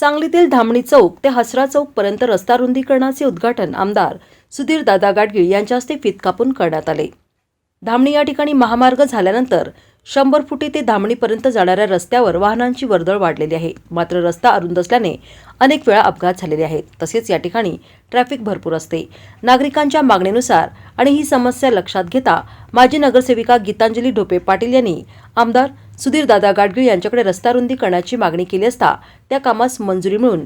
सांगलीतील धामणी चौक ते हसरा चौकपर्यंत रस्ता रुंदीकरणाचे उद्घाटन आमदार सुधीर दादा गाडगीळ यांच्या हस्ते फीत कापून करण्यात आले. धामणी या ठिकाणी महामार्ग झाल्यानंतर शंभर फुटी ते धामणीपर्यंत जाणाऱ्या रस्त्यावर वाहनांची वर्दळ वाढलेली आहे. मात्र रस्ता अरुंद असल्याने अनेक वेळा अपघात झालेले आहेत. तसेच या ठिकाणी ट्रॅफिक भरपूर असते. नागरिकांच्या मागणीनुसार आणि ही समस्या लक्षात घेता माजी नगरसेविका गीतांजली ढोपे पाटील यांनी आमदार सुधीर दादा गाडगीळ यांच्याकडे रस्ता रुंदी करण्याची मागणी केली असता त्या कामास मंजुरी मिळून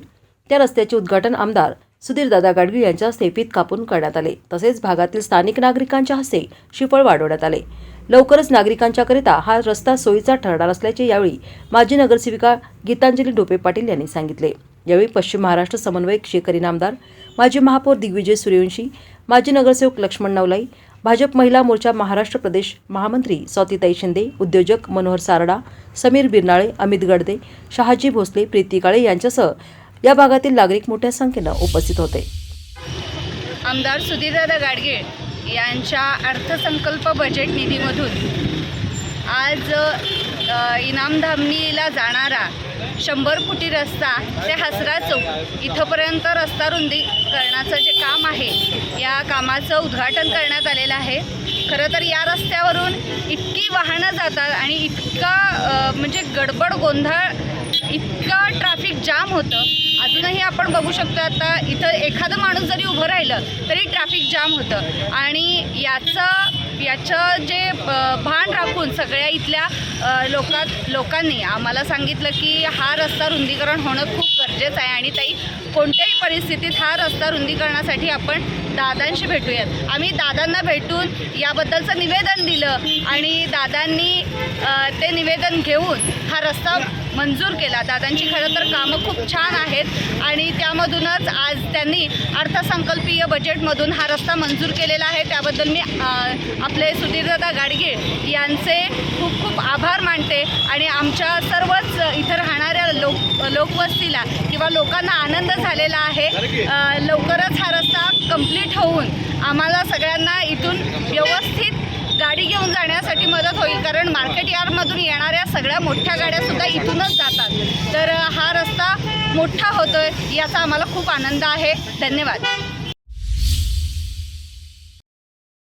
त्या रस्त्याचे उद्घाटन आमदार सुधीर दादा गाडगीळ यांच्या हस्ते फीत कापून करण्यात आले. तसेच भागातील स्थानिक नागरिकांच्या हस्ते शिफळ वाढवण्यात आले. लवकरच नागरिकांच्याकरिता हा रस्ता सोयीचा ठरणार असल्याचे यावेळी माजी नगरसेविका गीतांजली डोपे पाटील यांनी सांगितले. यावेळी पश्चिम महाराष्ट्र समन्वयक शेखरी नामदार माजी महापौर दिग्विजय सूर्यवंशी माजी नगरसेवक लक्ष्मण नवलाई भाजप महिला मोर्चा महाराष्ट्र प्रदेश महामंत्री स्वातीताई शिंदे उद्योजक मनोहर सारडा समीर बिरनाळे अमित गडदे शहाजी भोसले प्रीती काळे यांच्यासह या भागातील नागरिक मोठ्या संख्येनं उपस्थित होते. आमदार सुधीरदादा गाडगे यांच्या अर्थसंकल्प बजेट निधीमधून आज इनामधामणीला जाणारा शंभर फुटी रस्ता ते हसरा चौक. इथंपर्यंत रस्ता रुंदी करण्याचं जे काम आहे या कामाचं उद्घाटन करण्यात आलेलं आहे. खरं तर या रस्त्यावरून इतकी वाहनं जातात आणि इतका म्हणजे गडबड गोंधळ इतका ट्रॅफिक जाम होतं. अजूनही आपण बघू शकतो आता इथं एखादं माणूस जरी उभं राहिलं तरी ट्रॅफिक जाम होतं. आणि याचं याचं जे भान राखून सगळ्या इथल्या लोकात लोकांनी आम्हाला सांगितलं की हा रस्ता रुंदीकरण होणं खूप गरजेचं आहे आणि ताई कोणत्याही परिस्थितीत हा रस्ता रुंदीकरणासाठी आपण दादांशी भेटूयात. आम्ही दादांना भेटून याबद्दलचं निवेदन दिलं आणि दादांनी ते निवेदन घेऊन हा रस्ता मंजूर केला. दादांची खरं तर कामं खूप छान आहेत आणि त्यामधूनच आज त्यांनी अर्थसंकल्पीय बजेटमधून हा रस्ता मंजूर केलेला आहे. त्याबद्दल मी आपले सुधीरदादा गाडगीळ यांचे खूप खूप आभार मानते आणि आमच्या सर्वच इथं राहणाऱ्या लोक लोकवस्तीला किंवा लोकांना आनंद झालेला आहे. लवकरच हा रस्ता कंप्लीट होऊन आम्हाला सगळ्यांना इथून व्यवस्थित गाडी घेऊन जाण्यासाठी मदत होईल. कारण मार्केट यार्डमधून येणाऱ्या सगळ्या मोठ्या गाड्यासुद्धा इथूनच जातात. तर हा रस्ता मोठा होतोय याचा आम्हाला खूप आनंद आहे. धन्यवाद.